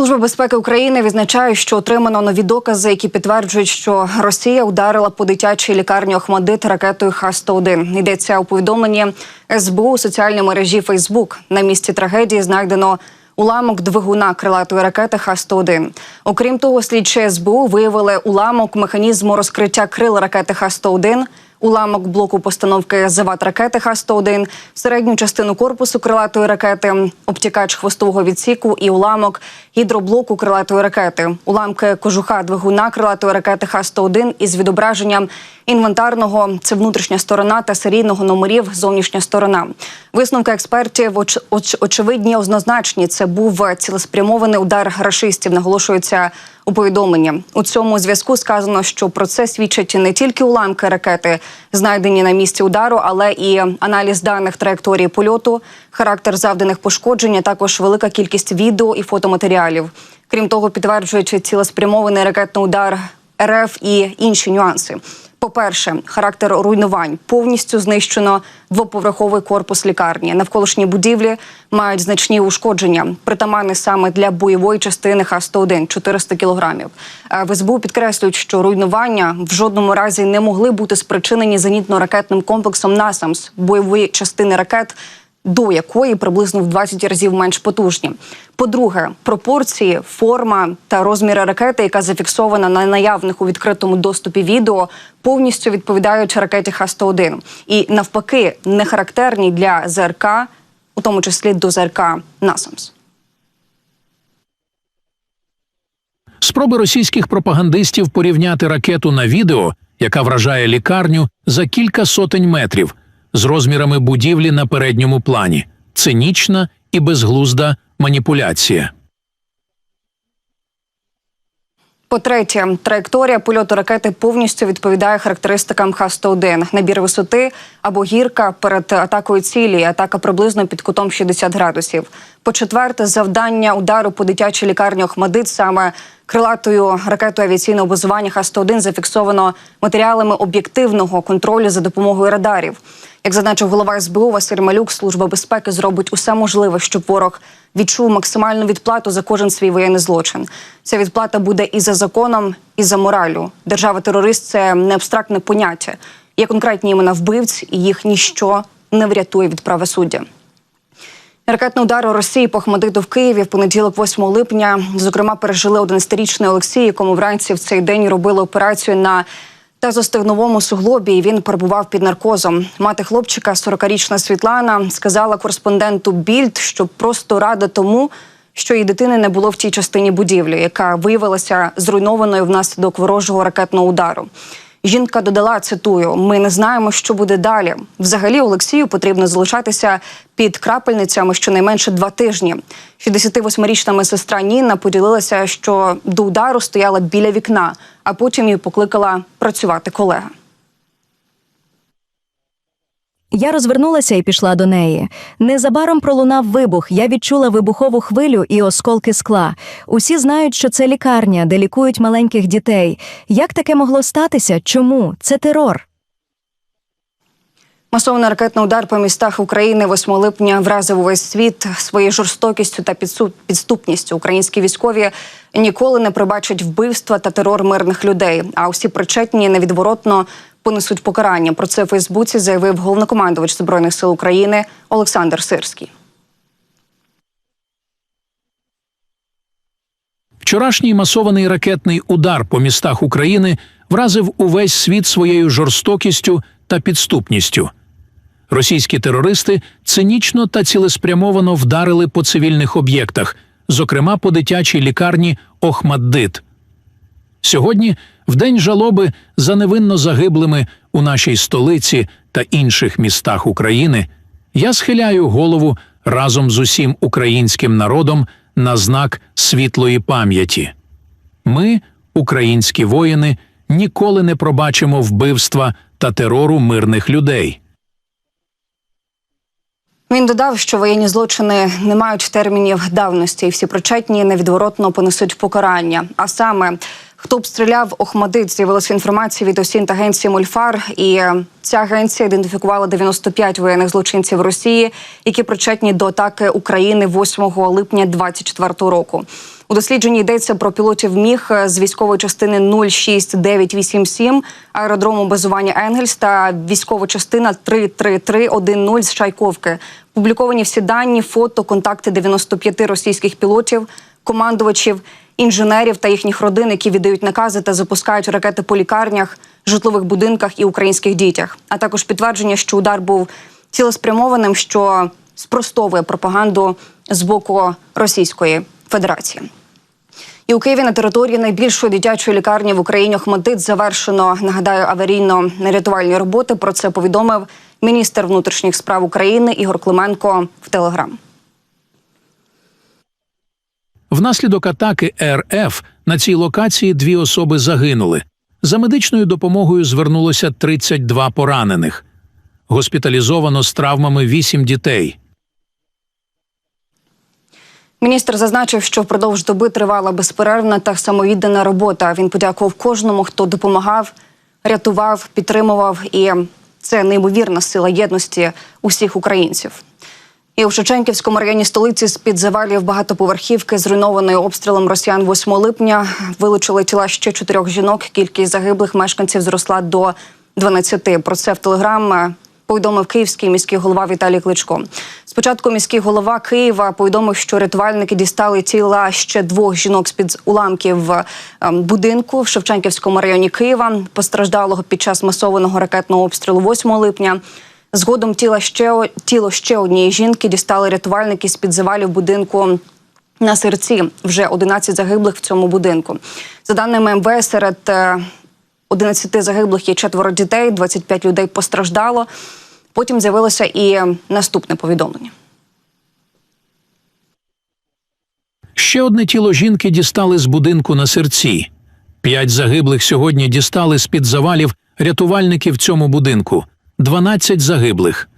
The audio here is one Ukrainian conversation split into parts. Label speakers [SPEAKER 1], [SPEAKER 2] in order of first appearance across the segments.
[SPEAKER 1] Служба безпеки України відзначає, що отримано нові докази, які підтверджують, що Росія ударила по дитячій лікарні Охмадит ракетою Х-101. Йдеться у повідомленні СБУ у соціальній мережі Фейсбук. На місці трагедії знайдено уламок двигуна крилатої ракети Х-101. Окрім того, слідчі СБУ виявили уламок механізму розкриття крил ракети Х-101, уламок блоку постановки зават ракети Х-101, середню частину корпусу крилатої ракети, обтікач хвостового відсіку і уламок гідроблоку крилатої ракети, уламки кожуха двигуна крилатої ракети Х-101 із відображенням інвентарного це внутрішня сторона та серійного номерів зовнішня сторона. Висновки експертів оч, оч, очевидні, однозначні. Це був цілеспрямований удар рашистів. Наголошується у повідомленні. У цьому зв'язку сказано, що про це свідчать не тільки уламки ракети, знайдені на місці удару, але і аналіз даних траєкторії польоту, характер завданих пошкоджень, а також велика кількість відео і фотоматеріалів. Крім того, підтверджуючи цілеспрямований ракетний удар РФ і інші нюанси. По-перше, характер руйнувань повністю знищено двоповерховий корпус лікарні. Навколишні будівлі мають значні ушкодження, притаманні саме для бойової частини Х-101 – 400 кілограмів. Е, В СБУ підкреслюють, що руйнування в жодному разі не могли бути спричинені зенітно-ракетним комплексом НАСАМС бойової частини ракет до якої приблизно в 20 разів менш потужні. По-друге, пропорції, форма та розміри ракети, яка зафіксована на наявних у відкритому доступі відео, повністю відповідають ракеті Х-101. І навпаки, не характерні для ЗРК, у тому числі до ЗРК НАСАМС.
[SPEAKER 2] Спроби російських пропагандистів порівняти ракету на відео, яка вражає лікарню за кілька сотень метрів, з розмірами будівлі на передньому плані, цинічна і безглузда маніпуляція.
[SPEAKER 1] По-третє, траєкторія польоту ракети повністю відповідає характеристикам Х-101. Набір висоти або гірка перед атакою цілі, атака приблизно під кутом 60 градусів. По-четверте, завдання удару по дитячій лікарні Охмадит саме крилатою ракетою авіаційного базування Х-101 зафіксовано матеріалами об'єктивного контролю за допомогою радарів. Як зазначив голова СБУ Василь Малюк, служба безпеки зробить усе можливе, щоб ворог відчув максимальну відплату за кожен свій воєнний злочин. Ця відплата буде і за законом, і за моралю. Держава-терорист це не абстрактне поняття. Є конкретні імена вбивць, і їх ніщо не врятує від правосуддя. Ракетний удар у Росії по Хмадиту в Києві в понеділок, 8 липня. Зокрема, пережили 11-річний Олексій, якому вранці в цей день робили операцію на тазостегновому суглобі. Він перебував під наркозом. Мати хлопчика, 40-річна Світлана, сказала кореспонденту Більд, що просто рада тому, що її дитини не було в тій частині будівлі, яка виявилася зруйнованою внаслідок ворожого ракетного удару. Жінка додала цитую: ми не знаємо, що буде далі. Взагалі, Олексію потрібно залишатися під крапельницями щонайменше два тижні. 68-річна медсестра Ніна поділилася, що до удару стояла біля вікна, а потім її покликала працювати колега.
[SPEAKER 3] Я розвернулася і пішла до неї. Незабаром пролунав вибух. Я відчула вибухову хвилю і осколки скла. Усі знають, що це лікарня, де лікують маленьких дітей. Як таке могло статися? Чому? Це терор.
[SPEAKER 1] Масований ракетний удар по містах України 8 липня вразив увесь світ своєю жорстокістю та підступністю. Українські військові ніколи не пробачать вбивства та терор мирних людей. А усі причетні невідворотно понесуть покарання. Про це в Фейсбуці заявив головнокомандувач збройних сил України Олександр Сирський.
[SPEAKER 2] Вчорашній масований ракетний удар по містах України вразив увесь світ своєю жорстокістю та підступністю. Російські терористи цинічно та цілеспрямовано вдарили по цивільних об'єктах, зокрема по дитячій лікарні Охмаддит. Сьогодні, в день жалоби за невинно загиблими у нашій столиці та інших містах України, я схиляю голову разом з усім українським народом на знак світлої пам'яті. Ми, українські воїни, ніколи не пробачимо вбивства та терору мирних людей.
[SPEAKER 1] Він додав, що воєнні злочини не мають термінів давності, і всі причетні невідворотно понесуть покарання. А саме хто обстріляв Охмадит, з'явилася інформація від осінт агенції Мольфар, і е, ця агенція ідентифікувала 95 воєнних злочинців Росії, які причетні до атаки України 8 липня 2024 року. У дослідженні йдеться про пілотів міг з військової частини 06987 аеродрому базування Енгельс та військова частина 33310 з Чайковки. Публіковані всі дані, фото, контакти 95 російських пілотів, командувачів, інженерів та їхніх родин, які віддають накази та запускають ракети по лікарнях, житлових будинках і українських дітях. А також підтвердження, що удар був цілеспрямованим, що спростовує пропаганду з боку Російської Федерації. І у Києві на території найбільшої дитячої лікарні в Україні Охмадит завершено нагадаю аварійно-рятувальні роботи. Про це повідомив міністр внутрішніх справ України Ігор Клименко в Телеграм.
[SPEAKER 4] Внаслідок атаки РФ на цій локації дві особи загинули. За медичною допомогою звернулося 32 поранених. Госпіталізовано з травмами 8 дітей.
[SPEAKER 1] Міністр зазначив, що впродовж доби тривала безперервна та самовіддана робота. Він подякував кожному, хто допомагав, рятував, підтримував. І це неймовірна сила єдності усіх українців. І у Шевченківському районі столиці з-під завалів багатоповерхівки, зруйнованої обстрілом росіян 8 липня, вилучили тіла ще чотирьох жінок. Кількість загиблих мешканців зросла до 12. Про це в телеграм повідомив київський міський голова Віталій Кличко. Спочатку міський голова Києва повідомив, що рятувальники дістали тіла ще двох жінок з під уламків ем, будинку в Шевченківському районі Києва, постраждалого під час масованого ракетного обстрілу 8 липня. Згодом тіло ще тіло ще однієї жінки дістали рятувальники з під завалів будинку. На серці вже 11 загиблих в цьому будинку. За даними МВС, серед е, 11 загиблих є четверо дітей, 25 людей постраждало. Потім з'явилося і наступне повідомлення.
[SPEAKER 4] Ще одне тіло жінки дістали з будинку на серці. П'ять загиблих сьогодні дістали з під завалів рятувальники в цьому будинку. 12 загиблих.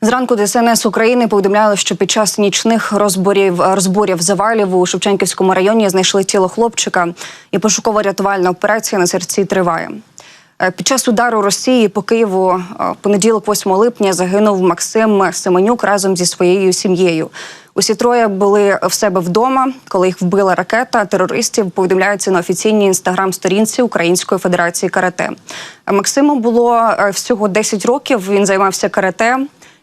[SPEAKER 1] Зранку ДСНС України повідомляли, що під час нічних розборів розборів завалів у Шевченківському районі знайшли тіло хлопчика, і пошукова рятувальна операція на серці триває. Е, Під час удару Росії по Києву е, понеділок, 8 липня, загинув Максим Семенюк разом зі своєю сім'єю. Усі троє були в себе вдома, коли їх вбила ракета терористів. Повідомляється на офіційній інстаграм-сторінці Української Федерації карате. Максиму було е, всього 10 років. Він займався карате.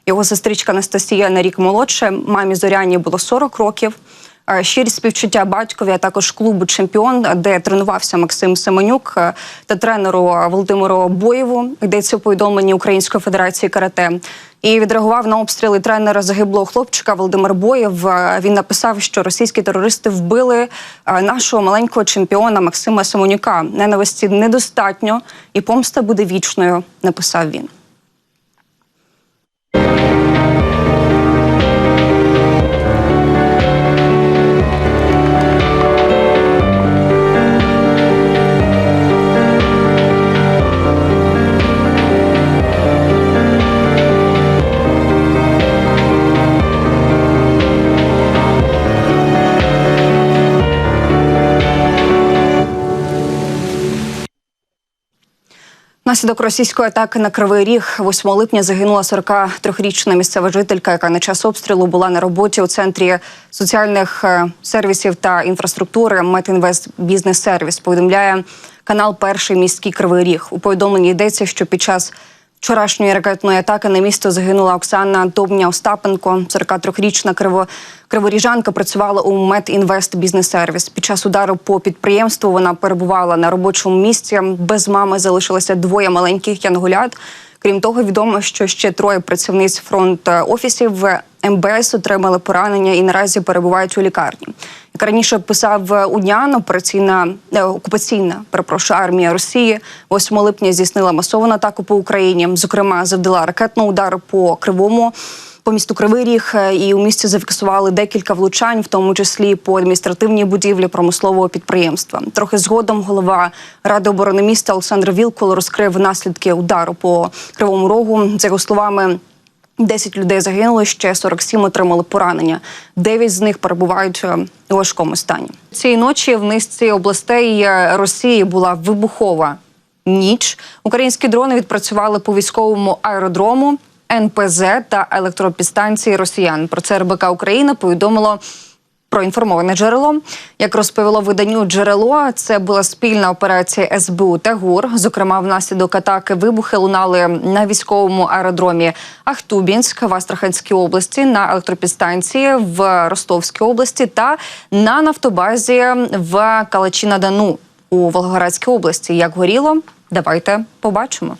[SPEAKER 1] Його сестричка Анастасія на рік молодше. Мамі Зоряні було 40 років. Е, Щирі співчуття батькові, а також клубу Чемпіон, де тренувався Максим Семенюк е, та тренеру Володимиру Боєву. Йдеться у повідомленні Української Федерації карате. І відреагував на обстріли тренера загиблого хлопчика Володимир Боєв. Е, Він написав, що російські терористи вбили е, нашого маленького чемпіона Максима Семенюка. Ненависті недостатньо, і помста буде вічною. Написав він. Наслідок російської атаки на Кривий Ріг 8 липня загинула 43-річна місцева жителька, яка на час обстрілу була на роботі у центрі соціальних е, сервісів та інфраструктури Метінвест Бізнес Сервіс. Повідомляє канал Перший міський Кривий Ріг. У повідомленні йдеться, що під час вчорашньої ракетної атаки на місто загинула Оксана Добня Остапенко, 43-річна криво, криворіжанка, працювала у Медінвест Бізнес Сервіс. Під час удару по підприємству вона перебувала на робочому місці. Без мами залишилося двоє маленьких янгулят. Крім того, відомо, що ще троє працівниць фронт офісів МБС отримали поранення і наразі перебувають у лікарні. Як раніше писав Уднян, операційна е, окупаційна перепрошую, армія Росії 8 липня здійснила масовану атаку по Україні. Зокрема, завдала ракетний удар по кривому. По місту Кривий Ріг е, і у місті зафіксували декілька влучань, в тому числі по адміністративній будівлі промислового підприємства. Трохи згодом голова ради оборони міста Олександр Вілкул розкрив наслідки удару по кривому рогу. За його словами. 10 людей загинули, ще 47 отримали поранення. Дев'ять з них перебувають е, у важкому стані. Цієї ночі в низці областей е, Росії була вибухова ніч. Українські дрони відпрацювали по військовому аеродрому, НПЗ та електропідстанції росіян. Про це РБК Україна повідомило Проінформоване джерело, як розповіло виданню джерело, це була спільна операція СБУ та ГУР. Зокрема, внаслідок атаки вибухи лунали на військовому аеродромі Ахтубінськ в Астраханській області, на електропідстанції в Ростовській області та на нафтобазі в Калачі на Дону у Волгоградській області. Як горіло, давайте побачимо.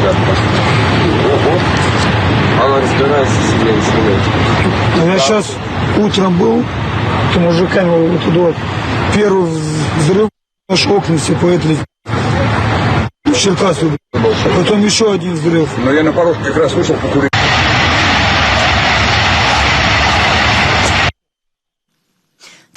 [SPEAKER 5] Пошли. Ого. Она разбирается себе и.
[SPEAKER 6] А Я сейчас утром был, то мужиками вот туда. Первый взрыв аж окна все поэтли. В Черкасу. Потом еще один взрыв.
[SPEAKER 5] Но я на порог как раз вышел покурить.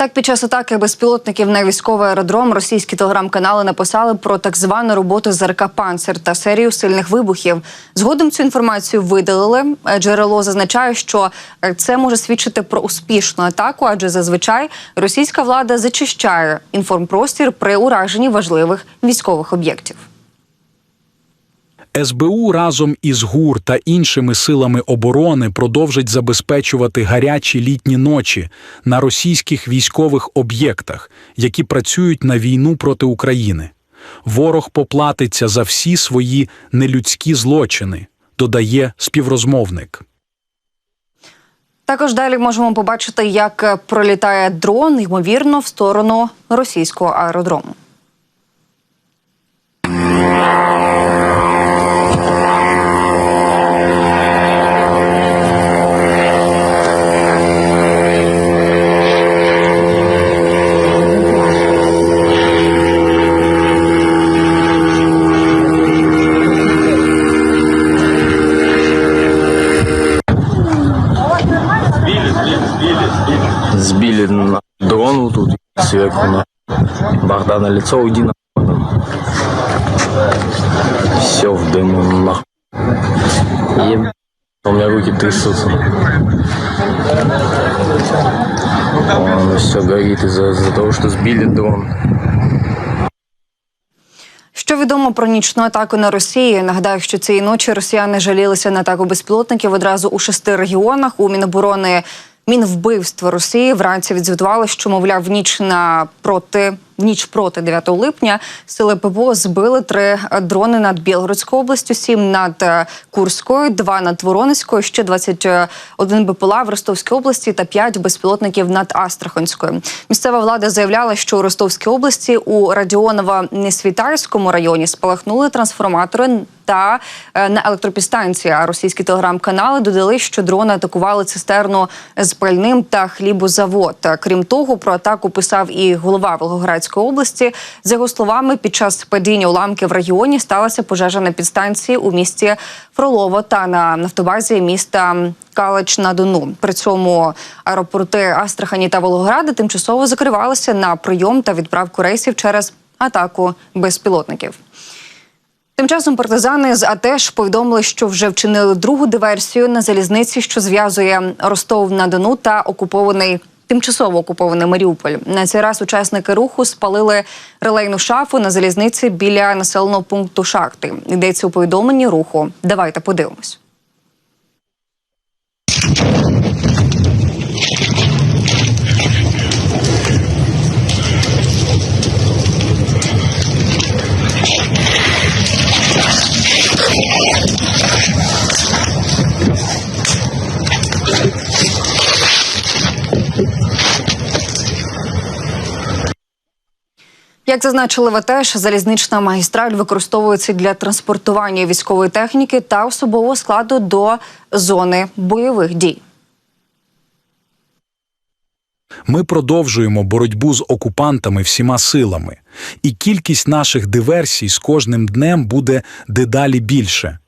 [SPEAKER 1] Так, під час атаки безпілотників на військовий аеродром російські телеграм-канали написали про так звану роботу ЗРК «Панцир» та серію сильних вибухів. Згодом цю інформацію видалили. Е, Джерело зазначає, що е, це може свідчити про успішну атаку, адже зазвичай російська влада зачищає інформпростір при ураженні важливих військових об'єктів.
[SPEAKER 7] СБУ разом із ГУР та іншими силами оборони продовжить забезпечувати гарячі літні ночі на російських військових об'єктах, які працюють на війну проти України. Ворог поплатиться за всі свої нелюдські злочини, додає співрозмовник.
[SPEAKER 1] Також далі можемо побачити, як пролітає дрон, ймовірно, в сторону російського аеродрому.
[SPEAKER 8] Сбили на дрон вот сверху на Богдана лицо, уйди на Все в дыму нахуй. Еб... У меня руки трясутся. Он все горит из-за из того, что сбили дрон.
[SPEAKER 1] Що відомо про нічну атаку на Росію? Нагадаю, що цієї ночі росіяни жалілися на атаку безпілотників одразу у шести регіонах. У Міноборони Мінвбивства Росії вранці відзвітували, що мовляв ніч на проти ніч проти 9 липня сили ППО збили три е, дрони над Білгородською областю, сім над е, Курською, два над Воронезькою, ще 21 БПЛА в Ростовській області та п'ять безпілотників над Астраханською. Місцева влада заявляла, що у Ростовській області у Радіоново-Несвітарському районі спалахнули трансформатори та е, на електропідстанції. А російські телеграм-канали додали, що дрони атакували цистерну з пальним та хлібозавод. Крім того, про атаку писав і голова Волгоградської області. За його словами, під час падіння уламків в регіоні сталася пожежа на підстанції у місті Фролово та на нафтобазі міста Калач на Дону. При цьому аеропорти Астрахані та Волгограда тимчасово закривалися на прийом та відправку рейсів через атаку безпілотників. Тим часом партизани з АТЕШ повідомили, що вже вчинили другу диверсію на залізниці, що зв'язує Ростов на Дону та окупований. Тимчасово окупований Маріуполь на цей раз учасники руху спалили релейну шафу на залізниці біля населеного пункту шахти. Йдеться у повідомленні руху. Давайте подивимось. Як зазначили в АТЕШ, залізнична магістраль використовується для транспортування військової техніки та особового складу до зони бойових дій.
[SPEAKER 7] Ми продовжуємо боротьбу з окупантами всіма силами, і кількість наших диверсій з кожним днем буде дедалі більше.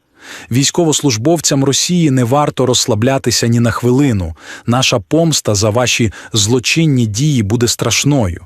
[SPEAKER 7] Військовослужбовцям Росії не варто розслаблятися ні на хвилину. Наша помста за ваші злочинні дії буде страшною.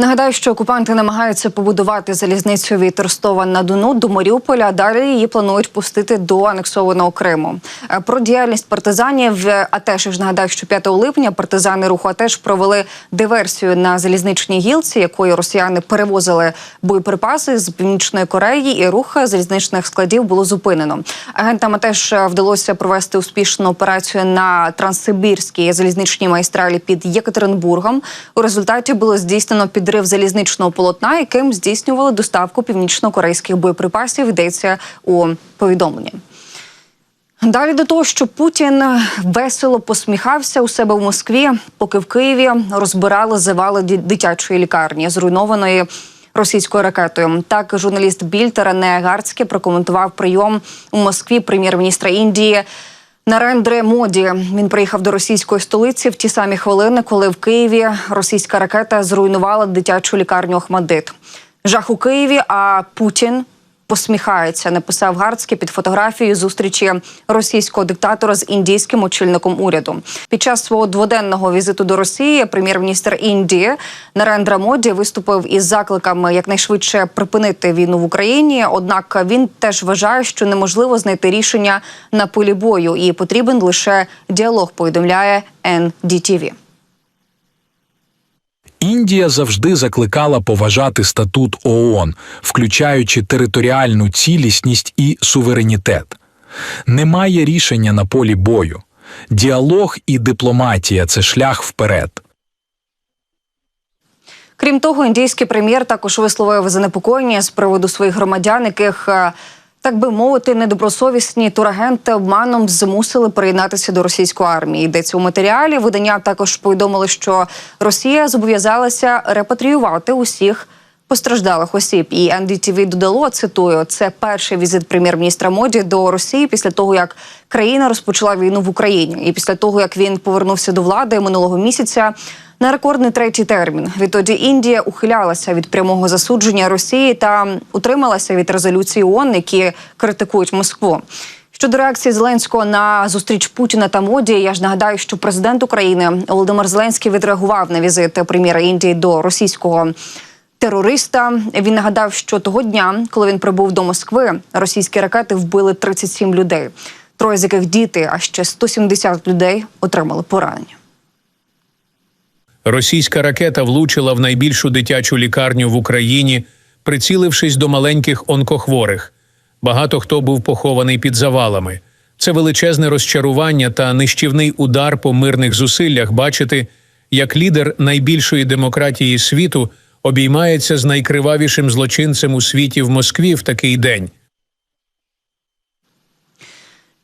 [SPEAKER 1] Нагадаю, що окупанти намагаються побудувати залізницю від Ростова на Дону до Маріуполя. Далі її планують пустити до анексованого Криму. Е, Про діяльність партизанів е, АТЕШ ж нагадаю, що 5 липня партизани руху АТЕШ провели диверсію на залізничній гілці, якою росіяни перевозили боєприпаси з північної Кореї, і рух залізничних складів було зупинено. Агентам АТЕШ вдалося провести успішну операцію на транссибірській залізничній магістралі під Єкатеринбургом. У результаті було здійснено підрив залізничного полотна, яким здійснювали доставку північно-корейських боєприпасів. Йдеться у повідомленні. Далі до того, що Путін весело посміхався у себе в Москві, поки в Києві розбирали завали дитячої лікарні, зруйнованої російською ракетою. Так журналіст Більд Рене Гарцьке прокоментував прийом у Москві прем'єр-міністра Індії. Нарендре Моді він приїхав до російської столиці в ті самі хвилини, коли в Києві російська ракета зруйнувала дитячу лікарню Охмадит. Жах у Києві, а Путін посміхається. Написав Гарцький під фотографією зустрічі російського диктатора з індійським очільником уряду. Під час свого дводенного візиту до Росії прем'єр-міністр Індії Нарендра Моді виступив із закликами якнайшвидше припинити війну в Україні. Однак він теж вважає, що неможливо знайти рішення на полі бою і потрібен лише діалог. Повідомляє NDTV.
[SPEAKER 7] Індія завжди закликала поважати статут ООН, включаючи територіальну цілісність і суверенітет. Немає рішення на полі бою. Діалог і дипломатія це шлях вперед.
[SPEAKER 1] Крім того, індійський прем'єр також висловив занепокоєння з приводу своїх громадян, яких е, так би мовити, недобросовісні турагенти обманом змусили приєднатися до російської армії. Йдеться у матеріалі. Видання також повідомили, що Росія зобов'язалася репатріювати усіх. Постраждалих осіб і NDTV додало цитую: це перший візит прем'єр-міністра Моді до Росії після того, як країна розпочала війну в Україні, і після того як він повернувся до влади минулого місяця на рекордний третій термін. Відтоді Індія ухилялася від прямого засудження Росії та утрималася від резолюції ООН, які критикують Москву. Щодо реакції Зеленського на зустріч Путіна та моді, я ж нагадаю, що президент України Володимир Зеленський відреагував на візит прем'єра Індії до російського терориста. Він нагадав, що того дня, коли він прибув до Москви, російські ракети вбили 37 людей, троє з яких діти, а ще 170 людей отримали поранення.
[SPEAKER 4] Російська ракета влучила в найбільшу дитячу лікарню в Україні, прицілившись до маленьких онкохворих. Багато хто був похований під завалами. Це величезне розчарування та нищівний удар по мирних зусиллях бачити, як лідер найбільшої демократії світу обіймається з найкривавішим злочинцем у світі в Москві в такий день.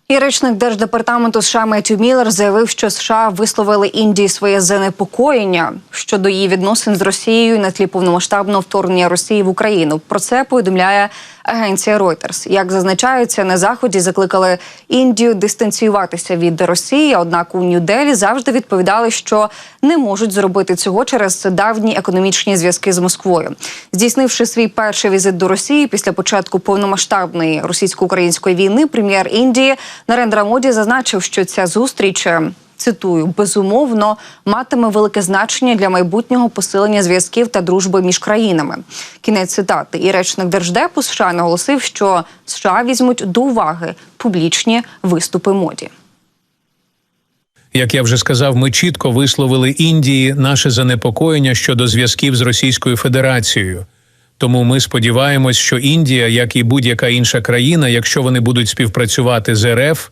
[SPEAKER 1] І речник держдепартаменту США Меттю Міллер заявив, що США висловили Індії своє занепокоєння щодо її відносин з Росією на тлі повномасштабного вторгнення Росії в Україну. Про це повідомляє агенція Reuters. Як зазначається, на заході закликали Індію дистанціюватися від Росії. Однак у Нью-Делі завжди відповідали, що не можуть зробити цього через давні економічні зв'язки з Москвою. Здійснивши свій перший візит до Росії після початку повномасштабної російсько-української війни, прем'єр Індії Нарендра Моді зазначив, що ця зустріч. Цитую, безумовно матиме велике значення для майбутнього посилення зв'язків та дружби між країнами. Кінець цитати. І речник держдепу США наголосив, що США візьмуть до уваги публічні виступи моді.
[SPEAKER 4] Як я вже сказав, ми чітко висловили Індії наше занепокоєння щодо зв'язків з Російською Федерацією. Тому ми сподіваємось, що Індія, як і будь-яка інша країна, якщо вони будуть співпрацювати з РФ,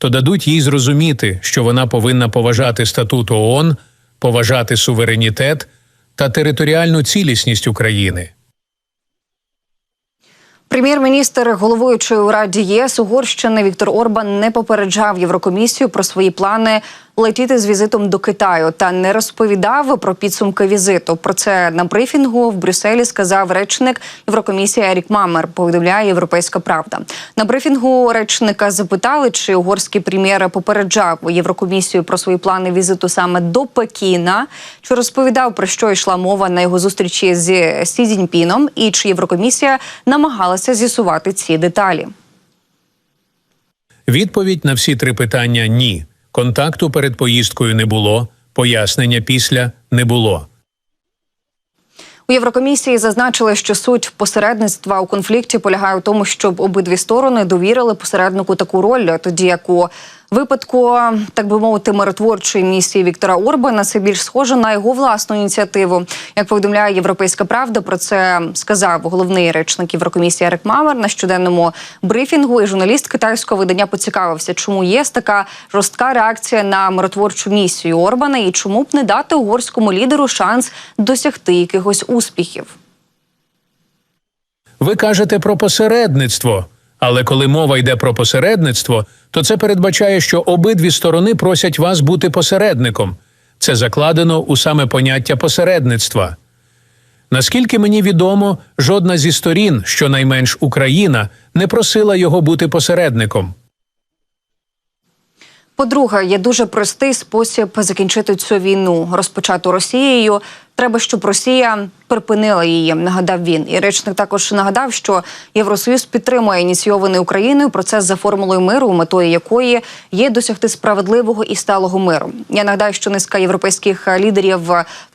[SPEAKER 4] то дадуть їй зрозуміти, що вона повинна поважати статут ООН, поважати суверенітет та територіальну цілісність України.
[SPEAKER 1] Прем'єр-міністр, головуючої у Раді ЄС Угорщини Віктор Орбан не попереджав Єврокомісію про свої плани летіти з візитом до Китаю та не розповідав про підсумки візиту. Про це на брифінгу в Брюсселі сказав речник Єврокомісії Ерік Мамер. Повідомляє Європейська Правда. На брифінгу речника запитали, чи угорський прем'єр попереджав Єврокомісію про свої плани візиту саме до Пекіна, чи розповідав про що йшла мова на його зустрічі з Сі Цзіньпіном, і чи Єврокомісія намагалася з'ясувати ці деталі.
[SPEAKER 4] Відповідь на всі три питання ні. Контакту перед поїздкою не було, пояснення після не було.
[SPEAKER 1] У Єврокомісії зазначили, що суть посередництва у конфлікті полягає у тому, щоб обидві сторони довірили посереднику таку роль, тоді як у випадку, так би мовити, миротворчої місії Віктора Орбана це більш схоже на його власну ініціативу. Як повідомляє Європейська Правда, про це сказав головний речник Єврокомісії Ерик Мамер на щоденному брифінгу. І журналіст китайського видання поцікавився, чому є така жорстка реакція на миротворчу місію Орбана і чому б не дати угорському лідеру шанс досягти якихось успіхів.
[SPEAKER 4] Ви кажете про посередництво. Але коли мова йде про посередництво, то це передбачає, що обидві сторони просять вас бути посередником. Це закладено у саме поняття посередництва. Наскільки мені відомо, жодна зі сторін, щонайменш Україна, не просила його бути посередником.
[SPEAKER 1] По-друге, є дуже простий спосіб закінчити цю війну, розпочату Росією. Треба, щоб Росія припинила її. Нагадав він. І речник також нагадав, що Євросоюз підтримує ініційований Україною процес за формулою миру, метою якої є досягти справедливого і сталого миру. Я нагадаю, що низка європейських лідерів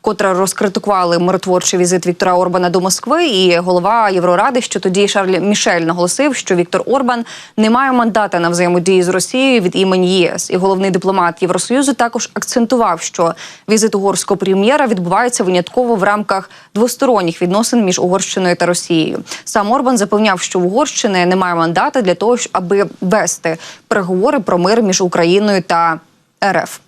[SPEAKER 1] вкотре розкритикували миротворчий візит Віктора Орбана до Москви. І голова Євроради, що тоді Шарль Мішель наголосив, що Віктор Орбан не має мандата на взаємодії з Росією від імені ЄС. І головний дипломат Євросоюзу також акцентував, що візит угорського прем'єра відбувається винятково в рамках двосторонніх відносин між Угорщиною та Росією. Сам Орбан запевняв, що в Угорщини немає мандата для того, аби вести переговори про мир між Україною та РФ.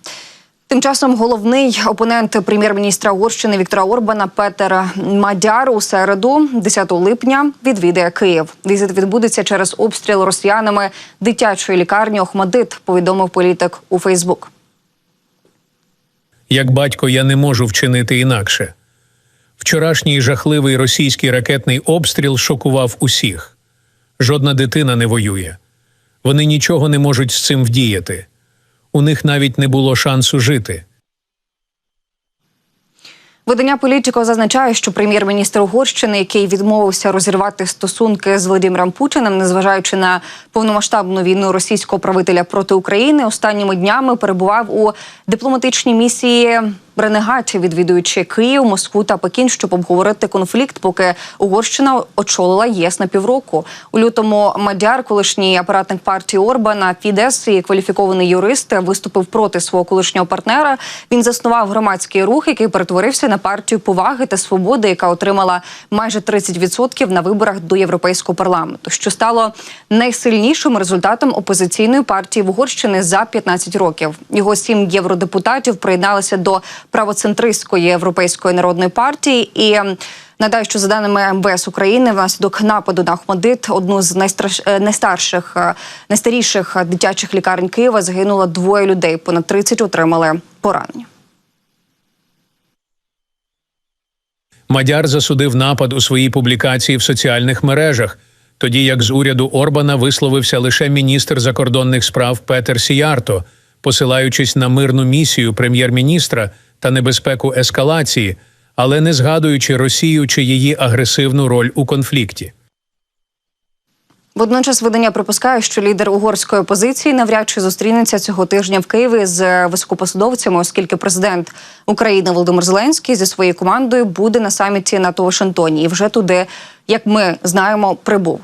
[SPEAKER 1] Тим часом головний опонент прем'єр-міністра Угорщини Віктора Орбана Петер Мадяр у середу, 10 липня, відвідає Київ. Візит відбудеться через обстріл росіянами дитячої лікарні Охмадит. Повідомив політик у Фейсбук.
[SPEAKER 4] Як батько, я не можу вчинити інакше. Вчорашній жахливий російський ракетний обстріл шокував усіх. Жодна дитина не воює. Вони нічого не можуть з цим вдіяти. У них навіть не було шансу жити.
[SPEAKER 1] Видання Політіко зазначає, що прем'єр-міністр Угорщини, який відмовився розірвати стосунки з Володимиром Путіним, незважаючи на повномасштабну війну російського правителя проти України, останніми днями перебував у дипломатичній місії Ренегаті, відвідуючи Київ, Москву та Пекін, щоб обговорити конфлікт, поки Угорщина очолила ЄС на півроку. У лютому Мадяр, колишній апаратник партії Орбана, Фідес і кваліфікований юрист, виступив проти свого колишнього партнера. Він заснував громадський рух, який перетворився на партію поваги та свободи, яка отримала майже 30% на виборах до європейського парламенту, що стало найсильнішим результатом опозиційної партії в Угорщини за 15 років. Його сім євродепутатів приєдналися до правоцентристської європейської народної партії і. ем, Нагадаю, що за даними МВС України, внаслідок нападу на Ахмадит, одну з найстраш... е, найстарших, е, найстаріших дитячих лікарень Києва загинуло двоє людей. Понад 30 отримали поранення.
[SPEAKER 4] Мадяр засудив напад у своїй публікації в соціальних мережах, тоді як з уряду Орбана висловився лише міністр закордонних справ Петер Сіярто, посилаючись на мирну місію прем'єр-міністра та небезпеку ескалації, але не згадуючи Росію чи її агресивну роль у конфлікті.
[SPEAKER 1] Водночас видання припускає, що лідер угорської опозиції навряд чи зустрінеться цього тижня в Києві з високопосадовцями, оскільки президент України Володимир Зеленський зі своєю командою буде на саміті НАТО у Вашингтоні і вже туди, як ми знаємо, прибув.